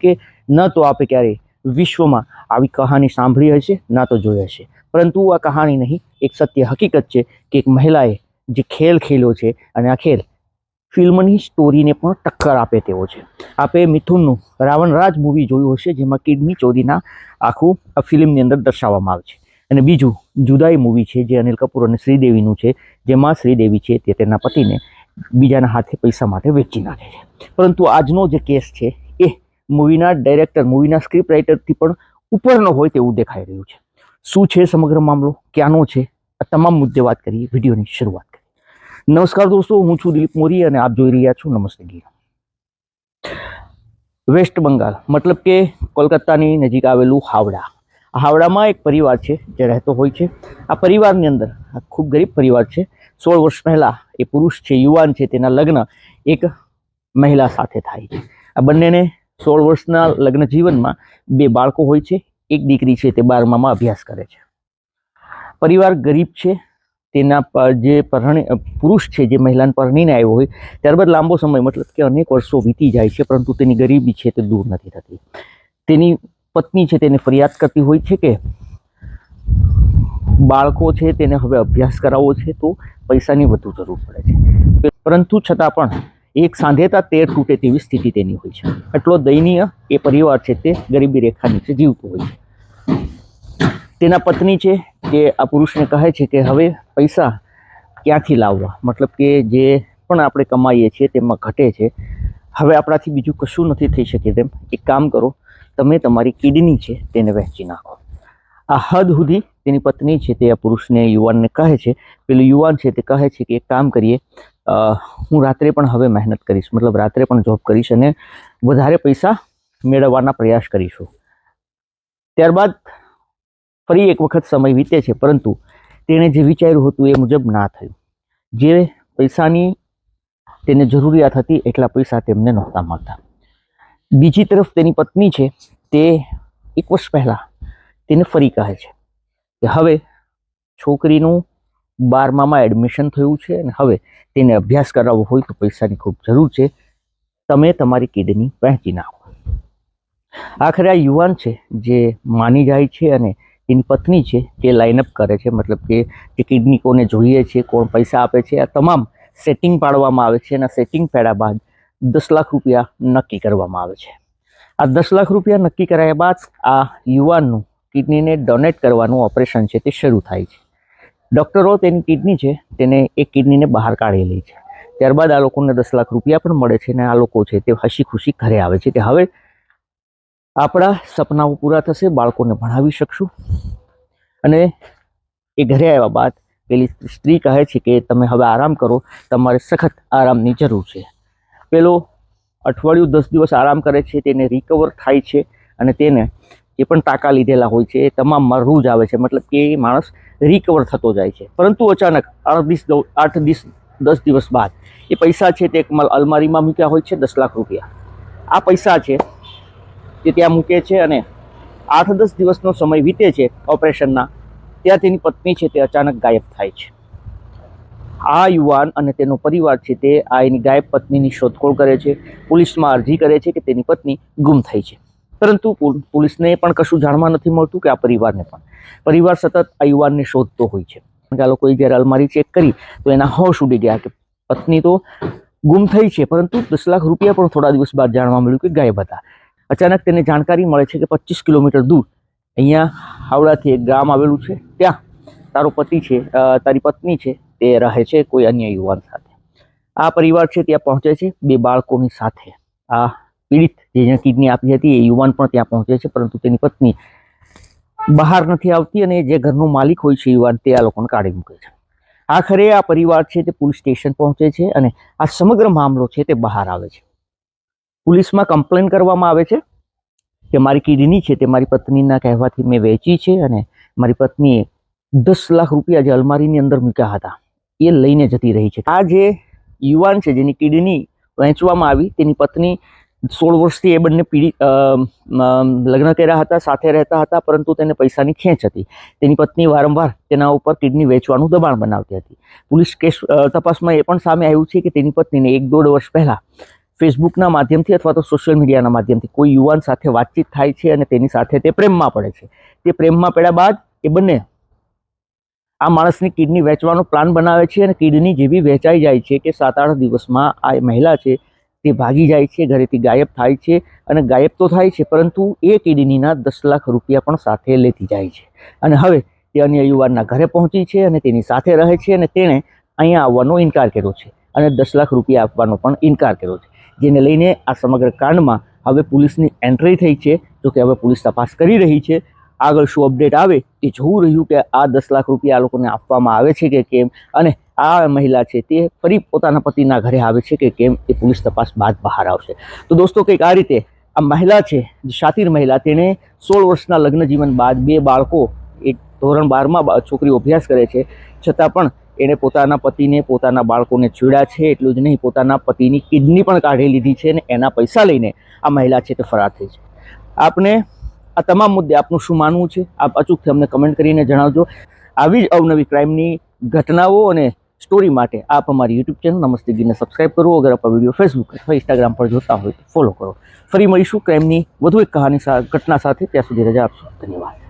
કે ન તો આપે ક્યારેય વિશ્વમાં આવી કહાની સાંભળી હશે, ના તો જોઈ હશે. પરંતુ આ કહાની નહીં, એક સત્ય હકીકત છે કે એક મહિલાએ જે ખેલ ખેલ્યો છે અને આ ખેલ ફિલ્મની સ્ટોરીને પણ ટક્કર આપે તેવો છે. આપે મિથુનનું રાવણ રાજ મૂવી જોયું હશે, જેમાં કિડની ચોરીના આખું આ ફિલ્મની અંદર દર્શાવવામાં આવે છે. અને બીજું જુદાઈ મૂવી છે જે અનિલ કપૂર અને શ્રીદેવીનું છે, જેમાં શ્રીદેવી છે તે તેના પતિને બીજાના હાથે પૈસા માટે વેચી નાખે છે. પરંતુ આજનો જે કેસ છે મૂવીના ડાયરેક્ટર, મૂવીના સ્ક્રિપ્ટ રાઇટરથી પણ ઉપરનો હોય તેવું દેખાઈ રહ્યું છે. શું છે સમગ્ર મામલો? ક્યાંનો છે? આ તમામ મુદ્દે વાત કરીએ, વિડીયોની શરૂઆત કરીએ. નમસ્કાર દોસ્તો, હું છું દિલીપ મોરી અને આપ જોઈ રહ્યા છો નમસ્તે ગીર. વેસ્ટ બંગાળ, મતલબ કે કોલકાતાની નજીક આવેલું હાવડા. હાવડામાં એક પરિવાર છે જે રહેતો હોય છે. આ પરિવારની અંદર, આ ખૂબ ગરીબ પરિવાર છે. સોળ વર્ષ પહેલાં એ પુરુષ છે, યુવાન છે, તેના લગ્ન એક મહિલા સાથે થાય છે. આ બંનેને સોળ વર્ષના લગ્ન જીવનમાં બે બાળકો હોય છે એક દીકરી છે તે બારમામાં અભ્યાસ કરે છે. પરિવાર ગરીબ છે તેના જે પરણી પુરુષ છે જે મહિલાને પરણીને આવ્યો હોય ત્યારબાદ લાંબો સમય મતલબ કે અનેક વર્ષો વીતી જાય છે પરંતુ તેની ગરીબી છે તે દૂર નથી થતી. તેની પત્ની છે તેને ફરિયાદ કરતી હોય છે કે બાળકો છે તેને હવે અભ્યાસ કરાવવો છે તો પૈસાની વધુ જરૂર પડે છે. પરંતુ છતાં પણ એક સાંધેતા તેર તૂટે તેવી સ્થિતિ તેની હોય છે. એટલો દયનીય એ પરિવાર છે તે ગરીબી રેખા નીચે જીવતો હોય છે. તેના પત્ની છે તે આ પુરુષને કહે છે કે હવે પૈસા ક્યાંથી લાવવા? મતલબ કે જે પણ આપણે કમાઈએ છીએ તેમાં ઘટે છે. હવે આપણાથી બીજું કશું નથી થઈ શકે તેમ. એક કામ કરો, તમે તમારી કિડની છે તેને વહેંચી નાખો. આ હદ સુધી તેની પત્ની છે તે આ પુરુષને યુવાનને કહે છે. પેલું યુવાન છે તે કહે છે કે એક કામ કરીએ હું રાત્રે પણ હવે મહેનત કરીશ. મતલબ રાત્રે પણ જોબ કરીશ અને વધારે પૈસા મેળવવાના પ્રયાસ કરીશું. ત્યારબાદ ફરી એક વખત સમય વીતે છે, પરંતુ તેણે જે વિચાર્યું હતું એ મુજબ ના થયું. જે પૈસાની તેને જરૂરિયાત હતી, એટલા પૈસા તેમને નહોતા મળતા. બીજી તરફ તેની પત્ની છે, તે એક વર્ષ પહેલાં તેને ફરી કહે છે કે, હવે છોકરીનું બારમામાં એડમિશન થયું છે અને હવે તેને અભ્યાસ કરાવવો હોય તો પૈસાની ખૂબ જરૂર છે. તમે તમારી કિડની વહેંચી નાખો. આખરે આ યુવાન છે જે માની જાય છે અને તેની પત્ની છે તે લાઇનઅપ કરે છે, મતલબ કે જે કિડની કોને જોઈએ છે, કોણ પૈસા આપે છે, આ તમામ સેટિંગ પાડવામાં આવે છે અને સેટિંગ પાડ્યા બાદ દસ લાખ રૂપિયા નક્કી કરવામાં આવે છે. આ દસ લાખ રૂપિયા નક્કી કરાયા બાદ આ યુવાનનું કિડનીને ડોનેટ કરવાનું ઓપરેશન છે તે શરૂ થાય છે. ડૉક્ટરો તેની કિડની છે, તેને એ કિડનીને બહાર કાઢી લે છે. ત્યારબાદ આ લોકોને દસ લાખ રૂપિયા પણ મળે છે અને આ લોકો છે તે હસી ખુશી ઘરે આવે છે. કે હવે આપણા સપનાઓ પૂરા થશે, બાળકોને ભણાવી શકશું. અને એ ઘરે આવ્યા બાદ પેલી સ્ત્રી કહે છે કે તમે હવે આરામ કરો, તમારે સખત આરામની જરૂર છે. પેલો અઠવાડિયું દસ દિવસ આરામ કરે છે, તેને રિકવર થાય છે અને તેને જે પણ ટાંકા લીધેલા હોય છે એ મરવું જ આવે છે, મતલબ કે એ માણસ રિકવર થતો જાય છે. પરંતુ અચાનક આઠ દિવસ આઠ દિવસ, દસ દિવસ બાદ એ પૈસા છે તે એક અલમારીમાં મૂક્યા હોય છે, દસ લાખ રૂપિયા. આ પૈસા છે તે ત્યાં મૂકે છે અને આઠ દસ દિવસનો સમય વીતે છે ઓપરેશનના ત્યાં તેની પત્ની છે તે અચાનક ગાયબ થાય છે. આ યુવાન અને તેનો પરિવાર છે તે આ એની ગાયબ પત્નીની શોધખોળ કરે છે, પોલીસમાં અરજી કરે છે કે તેની પત્ની ગુમ થઈ છે. પરંતુ પોલ- પોલીસને પણ કશું જાણવા નથી મળતું કે આ પરિવારને પણ. પરિવાર સતત આ યુવાનને શોધતો હોય છે. આ લોકોએ જ્યારે અલમારી ચેક કરી, તો એના હોશ ઉડી ગયા કે પત્ની તો ગુમ થઈ છે, પરંતુ દસ લાખ રૂપિયા પણ થોડા દિવસ બાદ જાણવા મળ્યું કે ગાયબ હતા. અચાનક તેને જાણકારી મળે છે કે પચીસ કિલોમીટર દૂર અહીંયા હાવડાથી એક ગામ આવેલું છે. ત્યાં તારો પતિ છે તારી પત્ની છે, તે રહે છે કોઈ અન્ય યુવાન સાથે. આ પરિવાર છે, ત્યાં પહોંચે છે બે બાળકોની સાથે. આ પીડિત જે જેને કિડની આપી હતી એ યુવાન પણ ત્યાં પહોંચે છે, પરંતુ તેની પત્ની બહાર નથી આવતી અને જે ઘરનો માલિક હોય છે યુવાન તે આ લોકોને કાઢી મૂકે છે. આખરે આ પરિવાર છે તે પોલીસ સ્ટેશન પહોંચે છે અને આ સમગ્ર મામલો છે તે બહાર આવે છે. પોલીસમાં કમ્પ્લેન કરવામાં આવે છે કે મારી કિડની છે તે મારી પત્નીના કહેવાથી મેં વેચી છે અને મારી પત્નીએ દસ લાખ રૂપિયા જે અલમારીની અંદર મૂક્યા હતા એ લઈને જતી રહી છે. આ જે યુવાન છે જેની કિડની વહેંચવામાં આવી તેની પત્ની સોળ વર્ષથી એ બંને પીડી લગ્ન કર્યા હતા, સાથે રહેતા હતા, પરંતુ તેને પૈસાની ખેંચ હતી. તેની પત્ની વારંવાર તેના ઉપર કિડની વેચવાનું દબાણ બનાવતી હતી. પોલીસ કેસ તપાસમાં એ પણ સામે આવ્યું છે કે તેની પત્નીને એક દોઢ વર્ષ પહેલાં ફેસબુકના માધ્યમથી અથવા તો સોશિયલ મીડિયાના માધ્યમથી કોઈ યુવાન સાથે વાતચીત થાય છે અને તેની સાથે તે પ્રેમમાં પડે છે. તે પ્રેમમાં પડ્યા બાદ એ બંને આ માણસની કિડની વેચવાનો પ્લાન બનાવે છે અને કિડની જેવી વેચાઈ જાય છે કે સાત આઠ દિવસમાં આ મહિલા છે તે ભાગી જાય છે, ઘરેથી ગાયબ થાય છે અને ગાયબ તો થાય છે, પરંતુ એ કિડનીના દસ લાખ રૂપિયા પણ સાથે લેતી જાય છે. અને હવે તે અન્ય યુવાનના ઘરે પહોંચી છે અને તેની સાથે રહે છે અને તેણે અહીંયા આવવાનો ઇનકાર કર્યો છે અને દસ લાખ રૂપિયા આપવાનો પણ ઇનકાર કર્યો છે. જેને લઈને આ સમગ્ર કાંડમાં હવે પોલીસની એન્ટ્રી થઈ છે જો કે હવે પોલીસ તપાસ કરી રહી છે આગળ શું અપડેટ આવે એ જોવું રહ્યું કે આ દસ લાખ રૂપિયા આ લોકોને આપવામાં આવે છે કે કેમ? અને આ મહિલા છે તે ફરી પોતાના પતિના ઘરે આવે છે કે કેમ એ પોલીસ તપાસ બાદ બહાર આવશે. તો દોસ્તો કંઈક આ રીતે આ મહિલા છે શાતીર મહિલા, તેણે સોળ વર્ષના લગ્ન જીવન બાદ બે બાળકો, એક ધોરણ બારમાં છોકરીઓ અભ્યાસ કરે છે. છતાં પણ એણે પોતાના પતિને પોતાના બાળકોને છેડ્યા છે એટલું જ નહીં, પોતાના પતિની કિડની પણ કાઢી લીધી છે અને એના પૈસા લઈને આ મહિલા છે તે ફરાર થઈ છે. આપને આ તમામ મુદ્દે આપનું શું માનવું છે? આપ અચૂકથી અમને કમેન્ટ કરીને જણાવજો. આવી જ અવનવી ક્રાઇમની ઘટનાઓ અને સ્ટોરી માટે આપ અમારી યુટ્યુબ ચેનલ નમસ્તે ગીરને સબસ્ક્રાઇબ કરો. અગર આપ વીડિયો ફેસબુક અથવા ઇન્સ્ટાગ્રામ પર જોતા હોય તો ફોલો કરો. ફરી મળીશું ક્રાઇમની વધુ એક કહાની ઘટના સાથે. ત્યાં સુધી રજા આપશો. ધન્યવાદ.